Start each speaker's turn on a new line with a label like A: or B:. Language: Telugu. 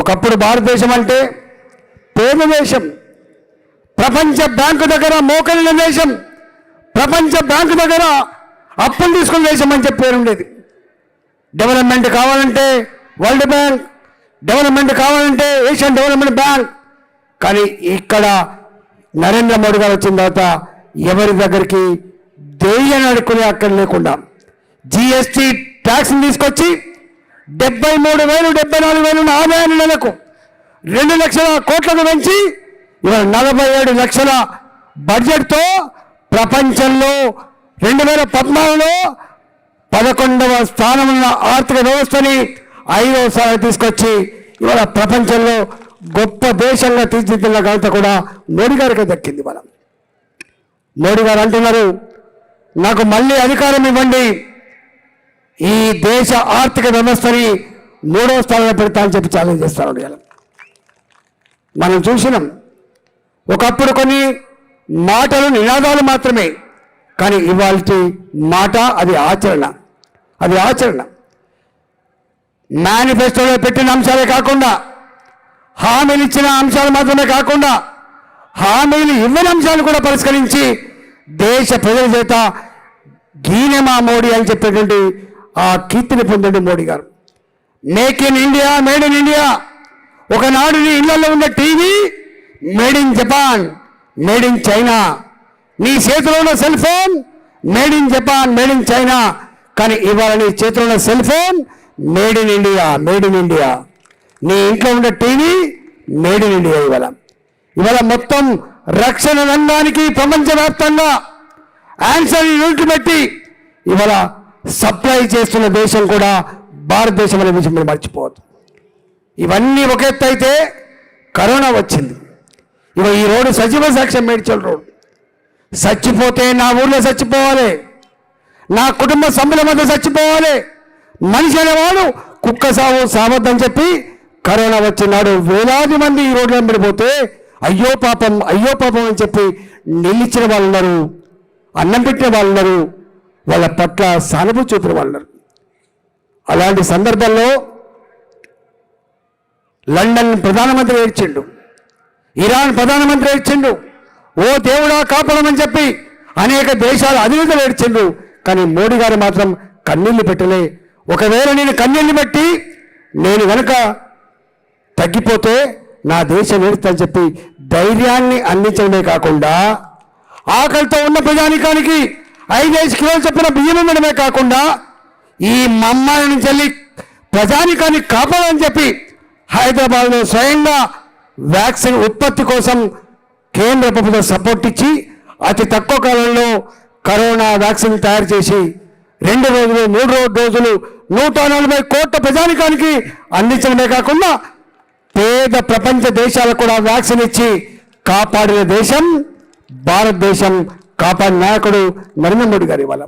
A: ఒకప్పుడు భారతదేశం అంటే పేద దేశం ప్రపంచ బ్యాంకు దగ్గర మోకలిన దేశం ప్రపంచ బ్యాంకు దగ్గర అప్పులు తీసుకున్న దేశం అని చెప్పి పేరు ఉండేది. డెవలప్మెంట్ కావాలంటే వరల్డ్ బ్యాంక్ డెవలప్మెంట్ కావాలంటే ఏషియన్ డెవలప్మెంట్ బ్యాంక్. కానీ ఇక్కడ నరేంద్ర మోడీ గారు వచ్చిన తర్వాత ఎవరి దగ్గరికి దేయ్యని అడుక్కునే అక్కడ లేకుండా జిఎస్టీ ట్యాక్స్ని తీసుకొచ్చి డెబ్బై మూడు వేలు డెబ్బై నాలుగు వేలు ఆదాయం ఆదాయాన్ని నెలకు రెండు లక్షల కోట్లకు పెంచి ఇవాళ నలభై ఏడు లక్షల బడ్జెట్తో ప్రపంచంలో రెండు వేల పద్నాలుగులో పదకొండవ స్థానం ఆర్థిక వ్యవస్థని ఐదవసారి తీసుకొచ్చి ఇవాళ ప్రపంచంలో గొప్ప దేశంగా తీర్చిదిద్దిన ఘనత కూడా మోడీ గారికి దక్కింది మనం మోడీ గారు అంటున్నారు నాకు మళ్ళీ అధికారం ఇవ్వండి ఈ దేశ ఆర్థిక వ్యవస్థని మూడో స్థానంలో పెడతా అని చెప్పి ఛాలెంజ్ చేస్తాను మనం చూసినాం. ఒకప్పుడు కొన్ని మాటలు నినాదాలు మాత్రమే కానీ ఇవాళ మాట అది ఆచరణ. అది ఆచరణ. మేనిఫెస్టోలో పెట్టిన అంశాలే కాకుండా హామీలు ఇచ్చిన అంశాలు మాత్రమే కాకుండా హామీలు ఇవ్వని అంశాలు కూడా పరిష్కరించి దేశ ప్రజల చేత గీనెమా మోడీ అని చెప్పేటువంటి ఆ కీర్తిని పొందండి మోడీ గారు. Make in India made in India. ఒకనాడు నీ ఇళ్ళలో ఉన్న TV made in Japan made in China. నీ చేతిలో ఉన్న cell phone made in Japan made in China. కానీ ఇవాళ నీ చేతిలో ఉన్న cell phone made in India made in India. నీ ఇంట్లో ఉన్న టీవీ మేడ్ ఇన్ ఇండియా ఇవాళ. ఇవాళ మొత్తం రక్షణ రంగానికి ప్రపంచవ్యాప్తంగా ఆన్సర్ యూనిట్ పెట్టి ఇవాళ సప్లై చేస్తున్న దేశం కూడా భారతదేశం అనే విషయం మర్చిపోవద్దు. ఇవన్నీ ఒక ఎత్తు అయితే కరోనా వచ్చింది. ఇవ ఈ రోడ్డు సజీవ సాక్ష్యం మేడ్చల్ రోడ్ చచ్చిపోతే నా ఊర్లో చచ్చిపోవాలి. నా కుటుంబ సభ్యుల మధ్య చచ్చిపోవాలి. మనిషి అనేవాడు కుక్క సావు సావద్దని చెప్పి కరోనా వచ్చినాడు. వేలాది మంది ఈ రోడ్లో పడిపోతే అయ్యో పాపం అయ్యో పాపం అని చెప్పి నిలిచిన వాళ్ళు ఉన్నారు అన్నం పెట్టిన వాళ్ళు ఉన్నారు వాళ్ళ పట్ల సానుభూతి చూపిన వాళ్ళు అలాంటి సందర్భంలో లండన్ ప్రధానమంత్రి ఏడ్చిండు ఇరాన్ ప్రధానమంత్రి ఏడ్చిండు ఓ దేవుడా కాపాడమని చెప్పి అనేక దేశాల అధినేతలు ఏడ్చిండు కానీ మోడీ గారు మాత్రం కన్నీళ్ళు పెట్టలే. ఒకవేళ నేను కన్నీళ్ళు పెట్టి నేను వెనుక తగ్గిపోతే నా దేశం ఏడుస్తుందని చెప్పి ధైర్యాన్ని అందించడమే కాకుండా ఆకలితో ఉన్న ప్రజానికానికి ఐదేసి కిలోలు చెప్పిన బియ్యం ఇవ్వడమే కాకుండా ఈ మమ్మాయి నుంచి వెళ్ళి ప్రజానికాన్ని కాపాడని చెప్పి హైదరాబాద్లో స్వయంగా వ్యాక్సిన్ ఉత్పత్తి కోసం కేంద్ర ప్రభుత్వం సపోర్ట్ ఇచ్చి అతి తక్కువ కాలంలో కరోనా వ్యాక్సిన్ తయారు చేసి రెండు రోజులు మూడు రోజు డోజులు నూట నలభై కోట్ల ప్రజానికానికి అందించడమే కాకుండా పేద ప్రపంచ దేశాలకు కూడా వ్యాక్సిన్ ఇచ్చి కాపాడిన దేశం భారతదేశం కాపాడి నాయకుడు నరేంద్ర మోడీ గారు ఇవాళ